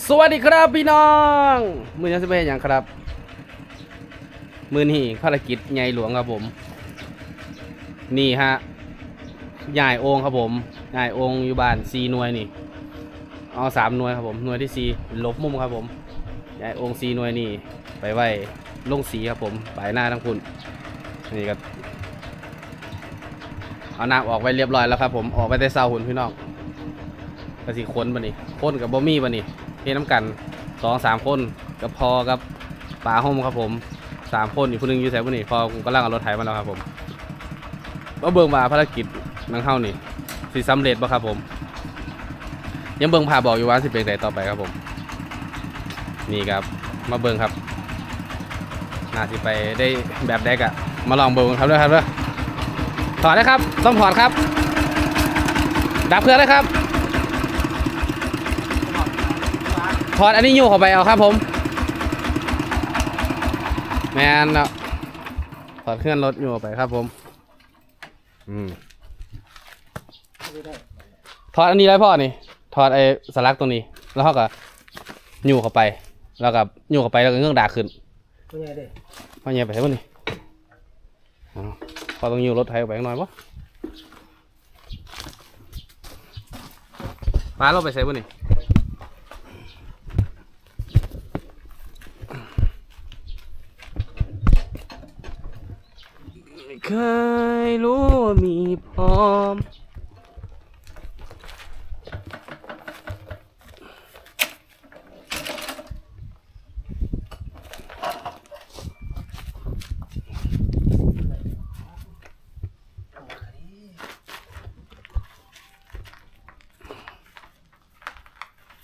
สวัสดีครับพี่น้องมือยังจะเป็นอย่างครับ มือนี่ภารกิจใหญ่หลวงครับผม นี่ฮะใหญ่องค์ครับผมใหญ่องค์อยู่บ้านซีหน่วยนี่ เอาสามหน่วยครับผมหน่วยที่สี่ลบมุมครับผมใหญ่องค์ซีหน่วยนี่ ไปไว้ลงสีครับผมปลายหน้าทั้งคุณนี่ก็เอาน้ำออกไว้เรียบร้อยแล้วครับผมออกไปแต่เศร้าหุ่นพี่น้องกระสีค้นบะนี่ค้นกับบะมี่บะนี่ เทน้ำกันสองสามคนกับพอกับป่าห้มครับผมสามคนอีกคนหนึงอยู่แถวนี้พอผมก็ล่างเอารถไถมาแล้วครับผมก็เบิ่งมาภารกิจนังเข้านี่สิสำเร็จป่ะครับผม ยังเบิ่งพาบอกอยู่ว่าสิเป็นไงต่อไปครับผม นี่ครับ มาเบิ่งครับน่าสิไปได้แบบแดกอะมาลองเบิ่งครับด้วยครับด้วยถอดนะครับ ต้องถอดครับ ดับเครื่องเลยครับ ถ อดอันนี้อยู่เข้าไปเอาครับผมแมนเนาะถอดเครื่องรถอยู่เข้าไปครับผม อืมถอดอันนี้ได้พ่อนี่ถอดไอ้สลักตรงนี้ แล้วเขาก็ยู่เข้าไป แล้วก็อยู่เข้าไปแล้วก็เงื่องดาขึ้นเป็นไงเด้พ่อเงียบไปใช่ปะนี่พอต้องอยู่รถไทยออกไปหน่อยปะฟ้าเราไปใส่ปะนี่ เคยรู้ว่ามีพร้อม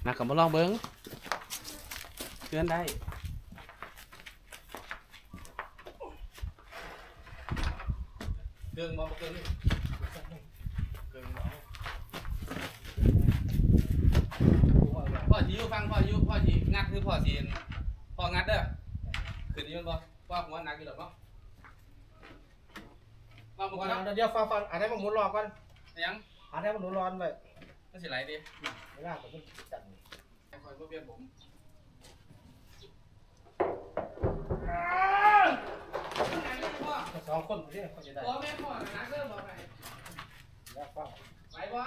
นะกับมาลองเบิ้งเพื่อนได้เครื่องบอเครื่องนี่เครื่องบอ พ่อจีอยู่ฟังพ่อจีอยู่พ่อจีงัดคือพ่อจีนพ่องัดเด้อขึ้นนี่มันบ่ว่าหัวหนักอยู่หรอกเนาะลองมึงก่อนเนาะเดี๋ยวฟังฟังอ่านให้มันหมุนรอก่อนยังอ่านให้มันหมุนรอนไปมันสิไหลดิไม่น่าจะจัดคอยเพื่อนผม สองคนที่เขาจะได้พ่อแม่พ่อนักเริ่มบอกไปแล้วฟังไปบ่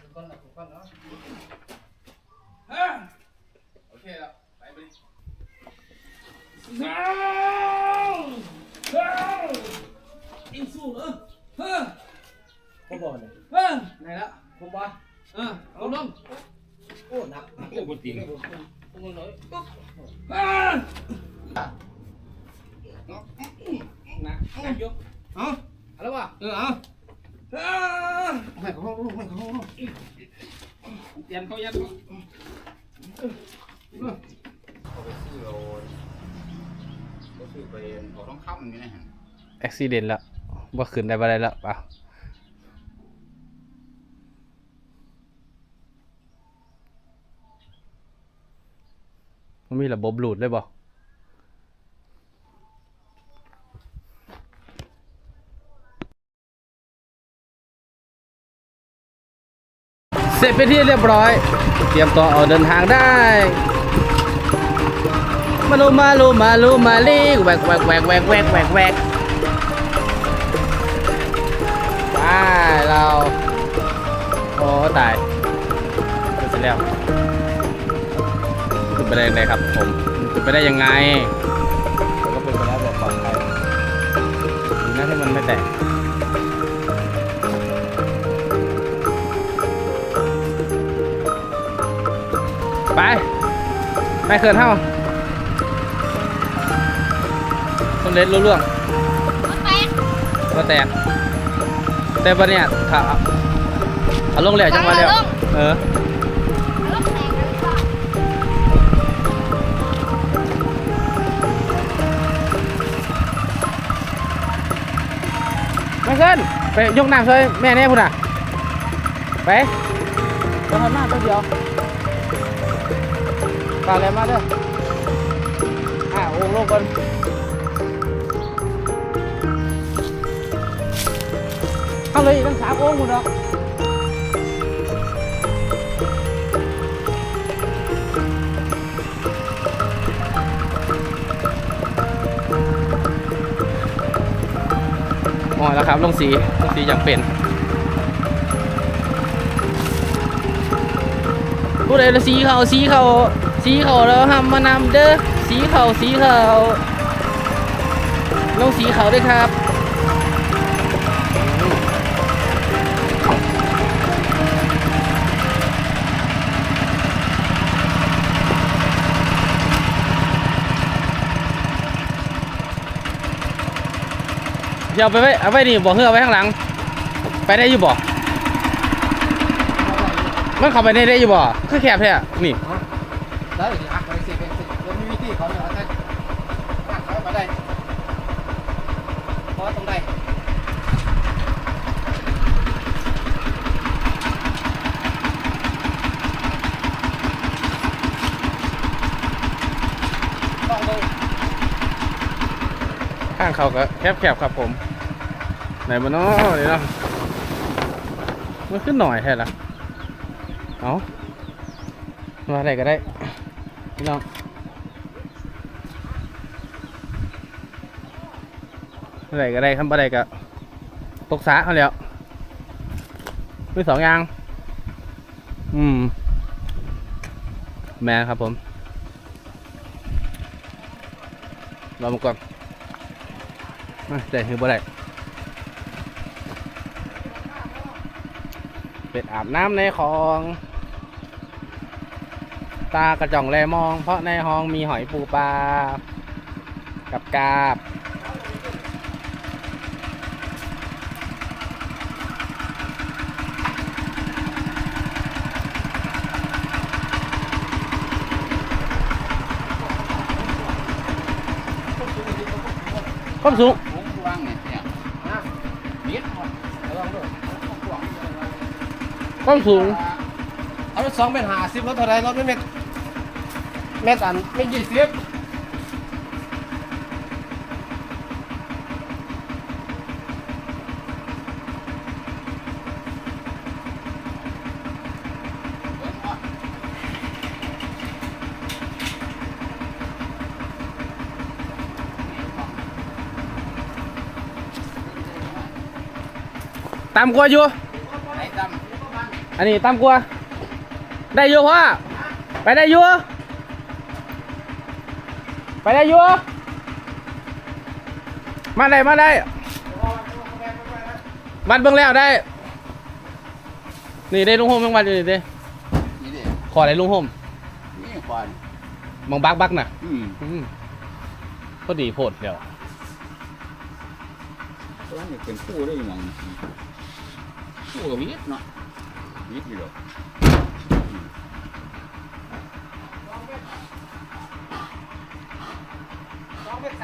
ทุกคนนะทุกคนเนาะเฮ้ยโอเคแล้วไปไปดิอินสู้เออเฮ้ยเขาบอกเลยเฮ้ยไหนละผมว่าเออเอาลงโอ้หนักโอ้บนตีนผมเลยเฮ้ย หนักหนักยกเอาเอาแล้วะเออเอาเฮ้ยให้เขาลูกให้เขาลูกยันเขายันเขาก็คือไปขอต้องคำนี่นะฮะอุบิเหตุล้วว่าขึ้นได้บ่ได้ล้วเปล่ามันมีระบบหลุดเลยบ่ ร็จเป็นที่เรียบร้อย เตรียมตัวออกเดินทางได้ มาลูมาลูมาลูมาลีแหวกแหวกแหวกแหวกแหวกแหวกแหวกไปเรา โอ้ตายเสร็จแล้วขึ้นไปได้ยังไงครับผมขึ้นไปได้ยังไงแล้วก็เป็นไปแล้วแบบปลอดภัยดีนะที่มันไม่แตก ไป ไปเขินเท่าสำเร็จรู้เรื่องก็แตก แต่ปะเนี่ยถ้าเอาลงแล้วจังหวะแล้ว เออไม่ขึ้นไปยกน้ำช่วยแม่แน่พุ่นอะ ไปไปทำหน้าตัวเดียว ปาอะไรมาเด้ออาโอ้งลูก่อนเอาเลยทั้งสามโอ้งหมดดอกหอแล้วครับลงสีลงสีอย่างเป็นดูเใดละสีเขาสีเขา สีเขาแล้วห้ามมานำเด้อสีเขาสีเขาลงสีเขาด้วยครับเดี๋ยวไปไว้เอาไว้นี่บอกเฮือเอาไว้ข้างหลัง ไปได้อยู่บ่ มันเข้าไปได้ได้อยู่บ่คือแคบแท้นี่ ได้สิอักไปสิไปสิแล้วมีวิธีเขาเนี่ยเอาได้อักเขามาได้เพราะตรงได้ข้างเขาก็แคบแคบๆครับผม ไหนมาเนาะนี่เนาะมันขึ้นหน่อยแท้ละเอามาอะได้ก็ได้ พี่น้องอะไรก็ได้คำบ่ได้ก็ตกสาเอาแล้วมีสองอย่าง อืม แม่ครับผมรอมาก่อนมาได้หรือบ่ได้เป็ดอาบน้ำในคลอง ตากระจ่องแลมอง เพราะในห้องมีหอยปูปลา กับกาบความสูงวงวางเนี่ยเนี่ยนะนิดหมดระวังด้วยความสูง เอารถสองเมตรห้าสิบรถเท่าไรรถไม่เมตร เมตรอันไม่ยี่สิบตามกว่าอยู่ไหนดอันนี้ตามกว่าได้อยู่พ่อ ไปได้อยู่ ไปได้อยู่มาได้มาได้วัดเบิ่งแล้วได้ นี่ได้ลุงโฮมยังวัดอยู่นี่เด้ำนี่ดิขอได้ลุงโฮมนี่ควันมองบักบักน่ะ อืมอืมพอดีโพดเดียวตัวนี้เป็นคู่ได้ยังไงคู่กับวิทย์เนาะวิทย์อยู่หรอก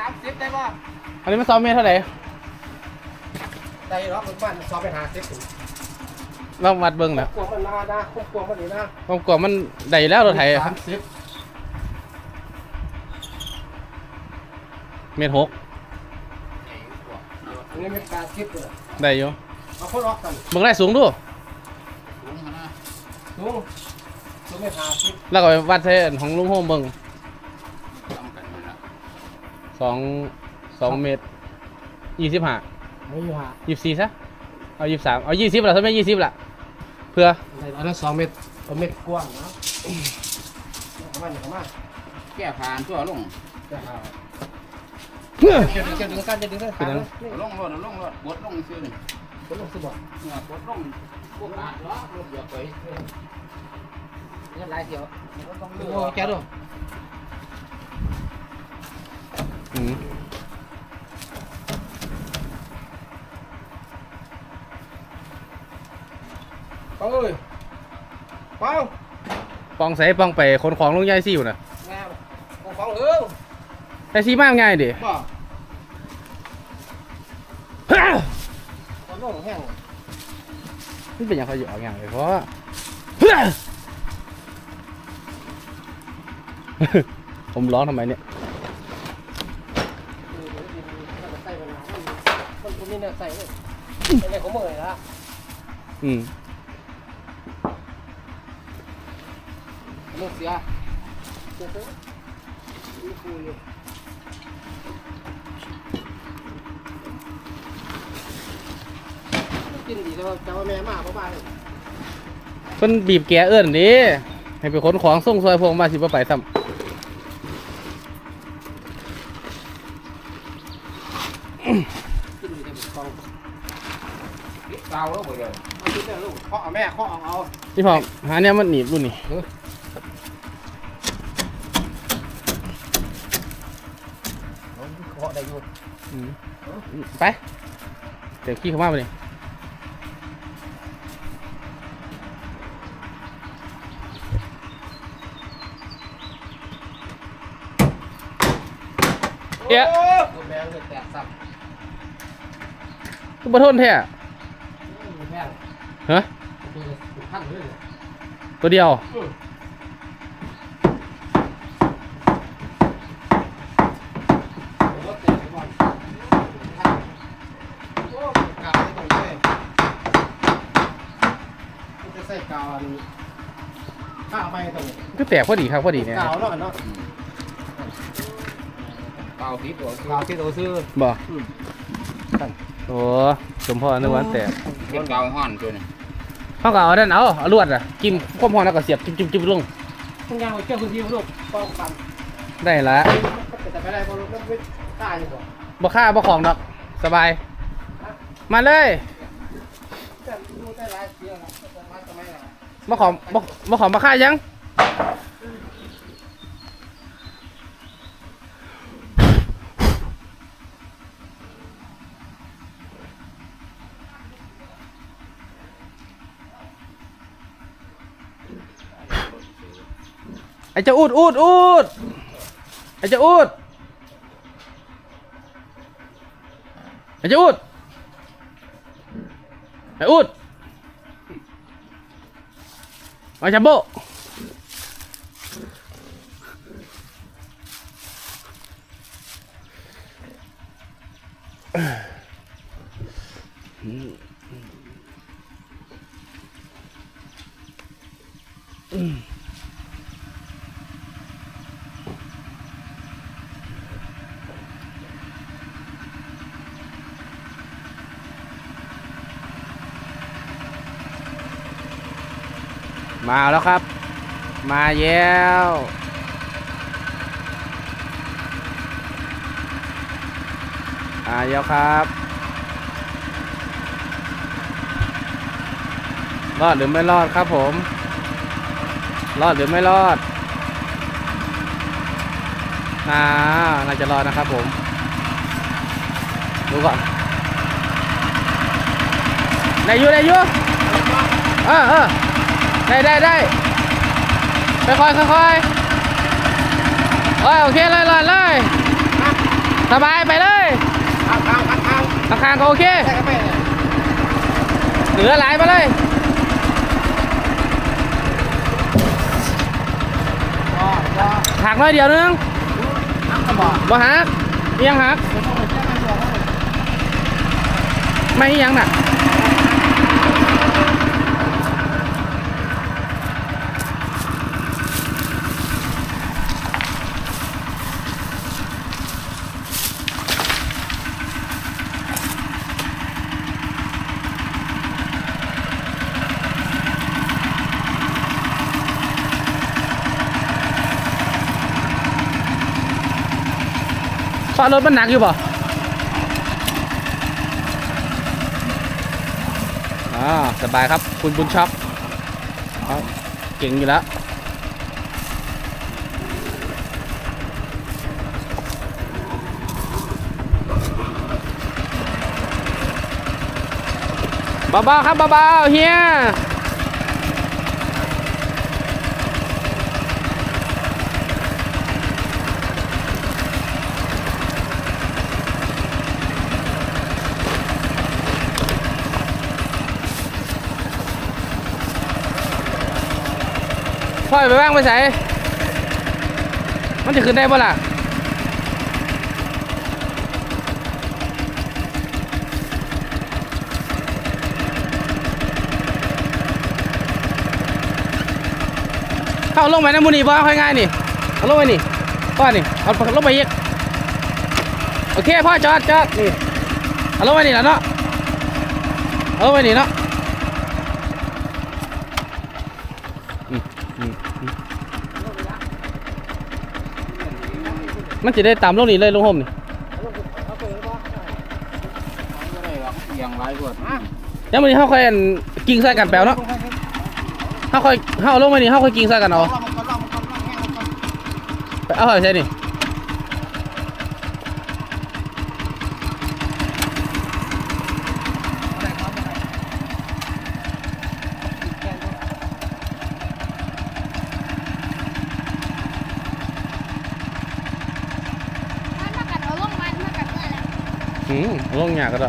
สองเมตรสามสิบได้ป่ะอันนี้มันสองเมตรเท่าไหร่ได้หรอกบ้านสองเมตรห้าสิบลองวัดเบิ่งนะกลัวมันนานะคุ้มกลัวมันดีนะความกว่ามันได้อยู่แล้วรถไถสามสิบเมตรหกอันนี้เมตรแปดสิบเลยได้อยู่เอาคนออกกันเบิ่งได้สูงดูสูงขนาดสูงสูงเมตรห้าสิบแล้วก็ไปวัดใช้อันของลุงโฮมเบิ่งทำกันอยู่นะ สองสองเมตรยี่สิบห้าไม่อยู่ห้ายี่สิบสี่ซะเอายี่สิบสามเอายี่สิบละถ้าไม่ยี่สิบละเพื่ออันนั้นสองเมตรเอาเมตรกว้างนะประมาณนี้ประมาณแก้ผ่านตัวลงจะเอาเพื่อเดี๋ยวเดี๋ยวดึงกันเดี๋ยวดึงกันเป็นยังนี่ลงรถลงรถบดลงซื้อนี่ผมลงสิบอกเนี่ยบดลงพวกขาดล้อรถเหยียบไปนี่ลายเดียวต้องโอ้เลือกแกดู อืมปังเอ้ยปังปองใส่ปองไปคนของลงยายซี่อยู่น่ะงามของของเอิงยายซี่มากง่ายดิบ่ของลงแห้งนี่เป็นอย่างเขาอยู่เอาอย่างเลยเพราะว่าผมร้องทำไมเนี่ย ใส่ไปนะมันมันมีเนี่ยใส่เลย ในของมือเลยละอืมมึงเสียเสียตัวมีคุยอยู่กินดีแล้วเจ้าแม่มาบ่มาเลยเพิ่นบีบแกเอิ้นดิให้ไปขนของส่งซอยพวกมาสิบ่ไปซ้ำ กินดีแต่กอง เกาแล้วบ่เดียว เอากินได้ลูกเคาะเอาแม่เคาะ เอาเอานี่พอหาเนี่ยมันหนีบรุ่นนี่เคาะได้อยู่ไปเดี๋ยวขี้เข้ามาไปเลยเอ๊ะโอ้ยแม่งเลยแตกซ้คือบ่ทนแท้ำแม่งฮะตัวละ พันเลยตัวเดียวผมว่าแตกไปก่อนโอ้ยกาวไม่ต้องเลยมันจะใส่กาวอันข้าวไปตรงนี้ก็แตกพอดีครับพอดีเนี่ยกาวเนาะเนาะเกาทิศตัวกาวที่เราซื้อบ่โอ้สมพรนึกว่าแตกเป็นเกาห้อนตัวนี้ เขาก็เอาด้านเอาเอาลวดอะกิมความพอแล้วก็เสียบจิ้มจิ้มจิ้มลงทุกอย่างเราเชื่อพื้นที่ลูกป้องกันได้ละแต่ไปได้พอลูกไม่กล้าอยู่บ่บ่ค่าบ่ของดอกสบาย มาเลยแต่ลูกได้หลายเสียแล้วแต่มาทำไมล่ะบ่ของบ่บ่ของบ่ค่ายัง เจ้าอูดอูดอูดไอ้เจ้าอูดไอ้เจ้าอูดไอ้อูดมาจับโบมาแล้วครับ มาแล้วมาแล้วครับรอดหรือไม่รอดครับผม รอดหรือไม่รอดอ่าน่าจะรอดนะครับผม ดูก่อนได้อยู่ได้อยู่เออเออ ได้ได้ได้ค่อยค่อยค่อยค่อยโอ้ยโอเคเลยรอดเลยสบายไปเลยข้างข้างข้างข้างข้างก็โอเคเหลือหลายมาเลยหักน้อยเดียวนึงบ่หักยังหักไม่ยังน่ะะรถมันหนักอยู่ป่ะอ่าสบายครับคุณบุญช็อปเก่งอยู่แล้วเบาๆครับเบาๆเฮีย พ่อยไปบ้างไปใส่มันจะขึ้นได้ปะล่ะเข้าลงไปนะมูนี่บ่ค่อยง่ายนี่เอาลงไปนี่พ่อนี่เอาลงไปอีกโอเคพ่อจอดจอดนี่เอาลงไปนี่แล้วเนาะเอาลงไปนี่เนาะอืมอืมอืม มันจะได้ตามลงนี้เลยลงห่มนี่เอาไปเลยบ่ไม่ได้หรอกเอียงไรกว่ายังวันนี้เขาค่อยกิ่งใส่กันแปลวเนาะเขาค่อยเขาลงมานี่เขาค่อยกิ่งใส่กันเอาเองมันก่อนลองมันก่อนลองแห้งมันก่อน ไปเอาอะไรใช่นี่ ได้ครับได้แกนด้วย มันมากัดเอาลงมันมากัดเมื่อแล้ว อืมลงหยาก็ได้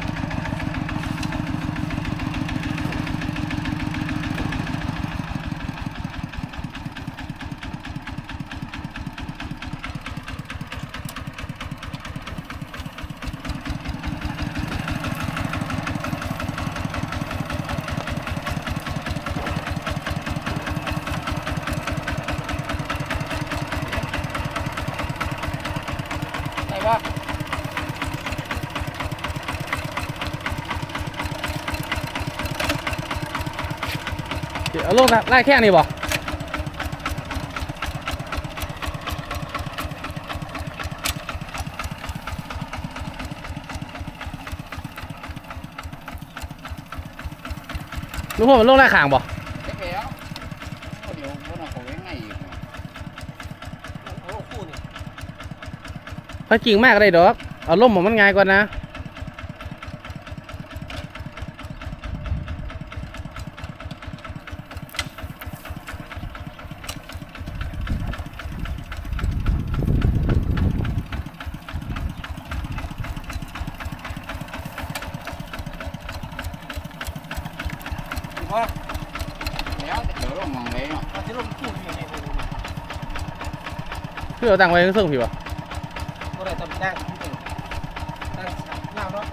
ไล่แค่นี้บ่ลุงพ่อมันลงไล่ข่างบ่เจ๊แล้วเดี๋ยวพวกเราเขาไว้ไงอีกเอาลงคู่นี่ถ้ากิ่งมากก็ได้ดอก เอาล่มของมันง่ายกว่านะ ดีบ่ แล้วเดี๋ยวเรามองไว้เนาะ เอาที่ลงคู่นี่นี่นี่นี่ คือ เอาตังไว้ในเครื่งผิวอะบ่ได้ตำแหน่งตั้งน้าเนาะ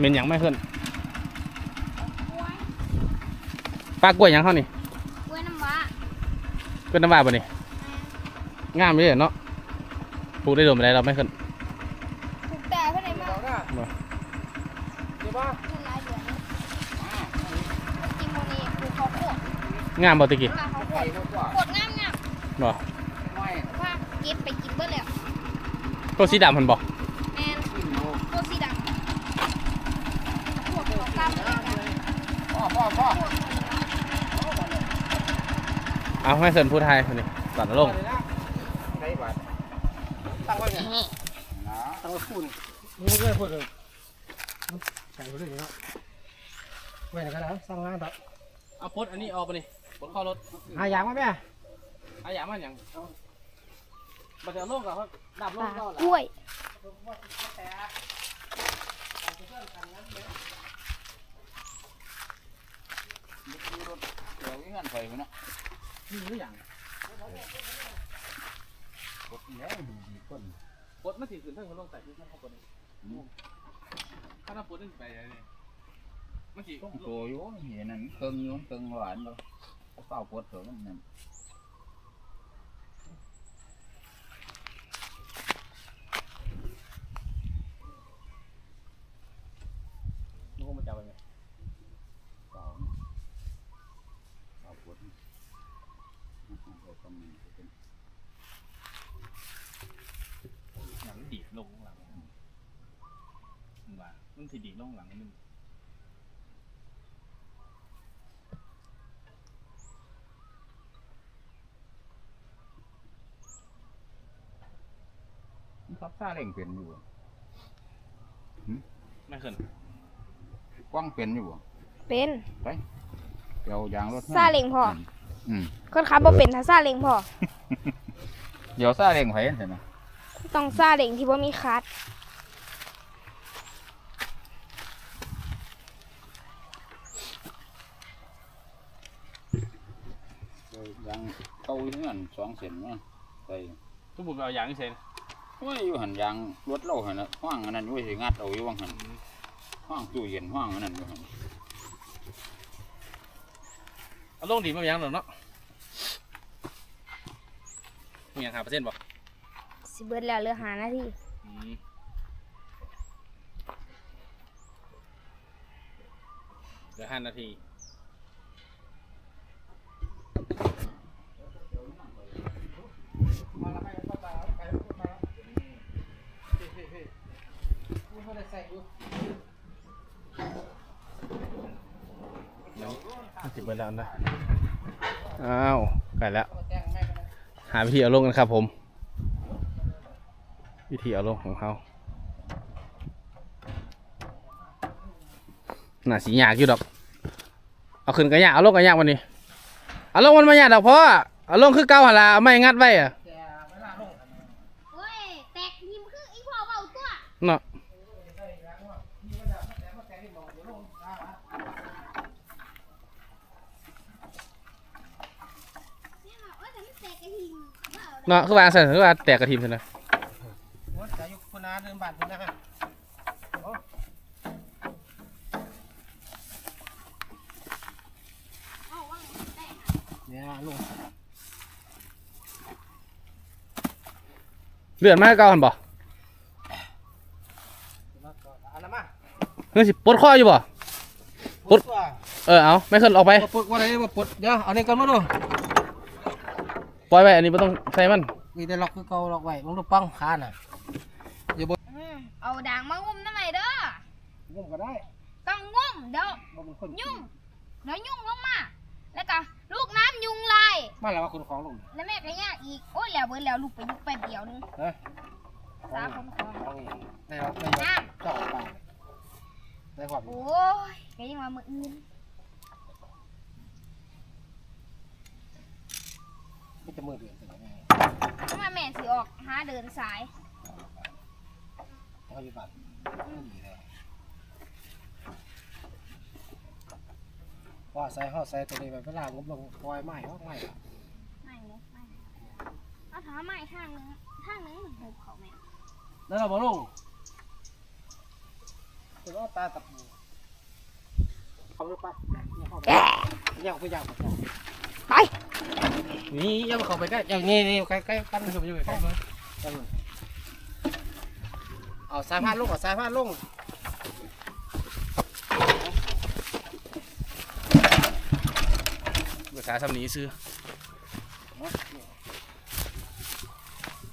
เมนหยังไม่ขึ้นกล้วยปลากล้วยหยังเขานี่กล้วยน้ำว้าเป็นน้ำว่าบ่นี่งามเลยเนาะปลูกได้โดนไปได้เราไม่ขึ้นถูกแต่เพื่อนไหนมาเอาหน้าบ่ดีบ่เงินหลายเดือนกินโมนีปลูกข้าวโพดงามบ่ตะกี้ปลาข้าวโพไก่ดก็กว่าโพดงามงามบ่ไม่ภาพเก็บไปกินเบิดแล้วตัวสีดำมันบ่แมน ขึ้นโล โคตรสีดำพวกของกล้ามเลยกัน พ่อพ่อพ่อ พวกนี้นะ เอาให้เซินพูดไทยคนนี้ตัดลงใช้บัตรตั้งไว้เนี่ยนะตั้งไว้คู่นี่นี่เรื่อยพูดเลยใส่ไปเรื่อยเนาะไว้ไหนกันนะสร้างงานต่อเอาพดอันนี้ออกไปนี่พดเข้ารถหาอย่างมาแม่อาอย่างมันหยังบัดเดี๋ยวลงกับเขาดับลปงลาก็กล้วยเดี๋ยวเงินไฟมันเนาะ มีหรือยังกดแล้วดูดีก้นพดมันสิขึ้นเทั้งเขาลงแต่ที่เทั้งเขาปนถ้าน้ำพดนี่ไปอะไรนี่มันสิต้องโตอยู่เห็นนั่นเครื่องอยู่เครื่องหวานเนาะเปล่ากดเถอะมันนั่น มันคงมาจับไปไง เปล่าเปล่ากด เราต้องมีเป็นหลังดีดลงหลังมันว่ามันสิดีดลงหลังมันเทับซาเร่งเป็นอยู่บ่ไม่ขึ้นกว้างเป็นอยู่บ่เป็นเดี๋ยวยางรถซาเล้งพอ อืมคนขับบ่เป็นถ้าซาเล้งพอ เดี๋ยวซาเร่งไผเห็นไหมต้องซาเล้งที่บ่มีคลัตช์เดี๋ยวยางเก่าอยู่นั่นสองเส้นมาใส่ทุกบุญเอาอย่างนี้เซนโอ้ยอยู่หันยางรถเราหันน่ะห้างอันนั้นอยู่สิงัดเอาอยู่ว่างหันห้างตู้เย็นห้างอันนั้นอยู่หัน เอาลงดีมาอย่างหรอเนาะมีอย่างหาเปอร์เซ็นต์บ่สิเบิดแล้วเหลือหานาทีอืมเหลือห้านาที มาแล้วไปก็ตาไปก็ตาเฮ้ยเฮ้ยเฮ้ยนี่เขาได้ใส่อยู่ สิบ เบิร์แล้วนะ อ้าวไก่แล้วเอาแต่งแม่กันนะหาวิธีเอาลงกันครับผม วิธีเอาลงของเขาน่าสียากอยู่ดอก เอาขึ้นกันยากเอาลงกันยากวันนี้ เอาลงมันมายากดอกเพราะว่าเอาลงคือเก่าหนละเอาไม่งัดไว้อะแต่เวลาลง โอ้ย แตกหิมคืออีพ่อเว้าตัว เนาะ ใส่ยางว่ามีมันจะแต่มาแต่งที่มองเดี๋ยวลงได้ละ เนี่ยว่าโอ้ยแต่มันแตกกระหิม เนาะคือว่าสั่นคือว่าแตกกระทิมใช่ไหมโอ้ยจะอยู่คุณอาเดินบานคุณนะโอ้เนี่ยลงเลื่อนมาให้เก่าหันบ่อันนั้นมาเฮ้ยสิปลดข้ออยู่บ่ ปุ๊บว่าเออเอาไม่ขึ้นออกไปปว่าอะไรว่าปุ๊บเดี๋ยวเอานี่ก่อนมาดู ปล่อยไปอันนี้ไม่ต้องใส่มันมีแต่ล็อกคือเก่าล็อกไว้มึงดูปังขาน่ะอืมเอาด่างมางุมทำไมเด้อ งุ่มก็ได้ต้องงุมเดี๋ยวบ่เป็นคนยุ่งเดี๋ยวยุ่งลงมา แล้วก็ลูกน้ำยุงลาย มาแล้วว่าคนของลงแล้วแม่ก็ยากอีก โอ้ยแล้วเบิดแล้วลูกไปยุกแป๊บเดียวนึงนะสาคนของของอีกได้รับได้น้เจ้าป่าได้ความำโอ้ยก็ยังว่ามืออื่น มันจะมือเดือดเป็นยังไงทำไมแม่สิออกหาเดินสาย เขาอยู่บ้านดีเลยว่าใส่ห่อใส่ตัวนี้ไปเวลางบลงปล่อยไม้ว่าไม้ไม่เลยไม่เอาถามใหม่ทางนึงทางนึงหุบเขาแม่แล้วเราบ่ลงตัวตาตับมูเขาลุกไปเนี่ยเขาไปเนี่ยไปยากไป นี่ยังเข้าไปใกล้อย่างนี้นี่ใกล้ใกล้ปั้นอยู่อยู่ใกล้เลยเอาสายพานลงเอาสายพานลงภาษาสำนีซื้อ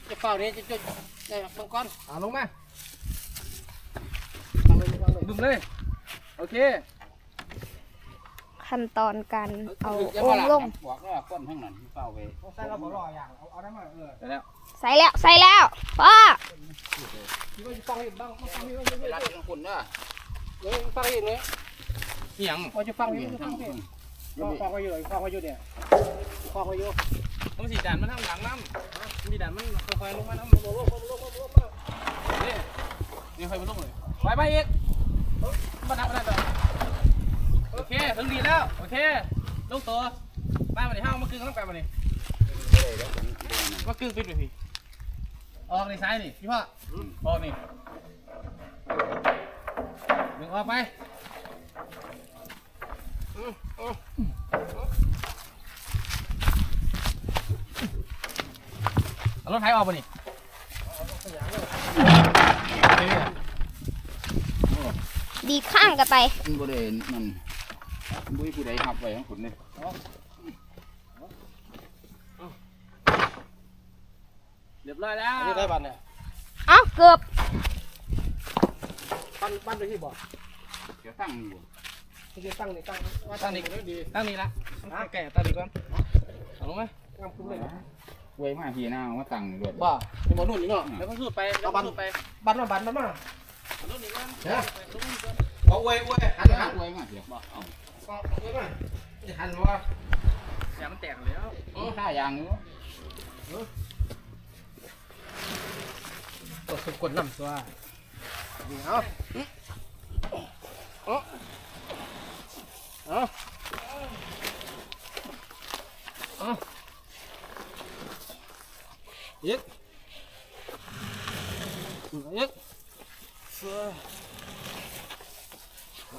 จะเป่านี้จะจุดได้ลงก่อนเอาลงมาดุมเลย โอเค ขั้นตอนการเอาอย่าโอ่มางหลลังบอกว่าก้นทั้งนั้นเฝ้าไปใส่เราบ่รออย่างเอาเอาได้มาเออได้แล้วใส่แล้วใส่แล้วพ่อคิดว่าจะฟังอีกบ้างฟังอีกไปรัดทั้งคนเด้อเฮ้ยฟังอีกเลยนี่ยังว่าจะฟังอีเบี่กยงจะทั้ฟังงคอีกนฟังฟังไว้อยู่ฟังไว้อยู่เนี่ยฟังไว้อยู่ต้องสีจานมันทางหลังน้ำสีจานมันค่อยๆลงมาน้ำลงลงลงลงลงมานี่นี่ค่อยมาลงเลยไปไปอีกมาดับมาดับโอ เคถึงดีแล้ว โอเคลงตัวไปมาดิห้างมากึ่งต้องไปมาดิมากึ่งปิดไปพี่ออกในซ้ายนี่พี่พ่อออกนี่ดึงออกไปเอารถไถออกไปนี่ดีข้างกันไป มันบ่ได้นั่น บุ้ยผู้ใดหับไว้ทั้งคนเลยเรียบร้อยแล้วอันนี้ได้บันเนี่ยเอ้าเกือบปั้นปั้นไปที่บ่อเดี๋ยวตั้งอยู่ที่จะตั้งนี่ตั้งว่าตั้ตั้งงนี่นี่ก็ดีตั้งนี้ละแก่ตั้งนี้ก่อนเอาลงไหมงามคุ้มเลยกล้วยมาพี่หน้าเอามาตั้งด้วยบ่เป็นหมอนุ่นนี่เนาะแล้วก็สู้ไปแล้วก็สู้ไปบันมาบันมามารุ่นนี้ก่อนเฮ้ยรุ่นนี้ก่อนเอาอวยอวยหันหันกล้วยมาเถอะ บอกเอาเอาอวยมาจะหันวะยางมันแตกแล้วข้ายางอยู่ตัวสุกคนน้ำตัวนี่เอาเอาเอาเอายึดยึด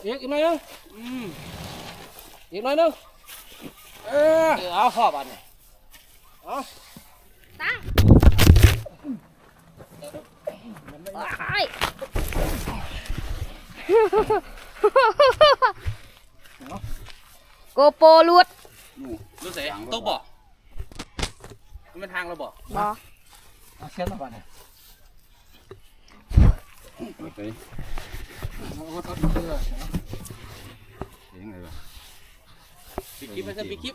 ยึดอีกหน่อยนึงอืม อีกหน่อยนึงเออเอาข้อบันเนี่ยเอาตั้งไอ้โกโปรลุดรู้สึกตกบ่มันเป็นทางเราบ่บอเอาเส้นมาบันเนี่ยเปิดไปเอาเอาเอาเอาเอาเสียงอะไรวะ ปิดคลิปไปซะปิดคลิป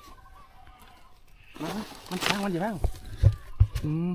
มา มันช้างมันอยู่บ้างอืม